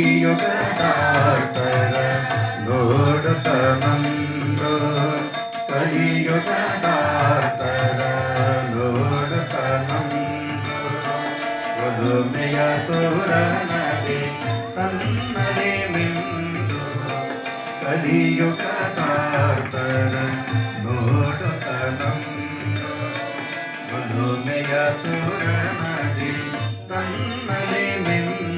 കലിയുഗാർത്തര ലോടുത്തമന്തോ കലിയുഗാർത്തര ലോടുത്തമന്തോ സുരനവി തന്നലെ മിന്ദു കലിയുഗാർത്തര ലോടുത്തമന്തോ സുരനവി തന്നലെ മിന്ദു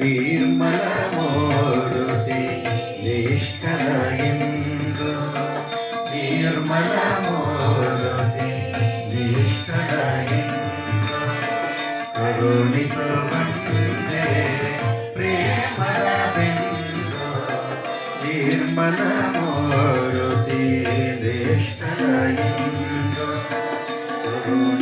ನಿರ್ಮಲ ಮೂರುತಿ ನಿಷ್ಕಲ ಎಂದು ನಿರ್ಮಲ ಮೂರುತಿ ನಿಷ್ಕಲ ಎಂದು ಕರುಣಿಸುವಂತೆ ಪ್ರೇಮದ ಬಿಂದು ನಿರ್ಮಲ ಮೂರುತಿ ನಿಷ್ಕಲ ಎಂದು ಕರುಣಿಸುವಂತೆ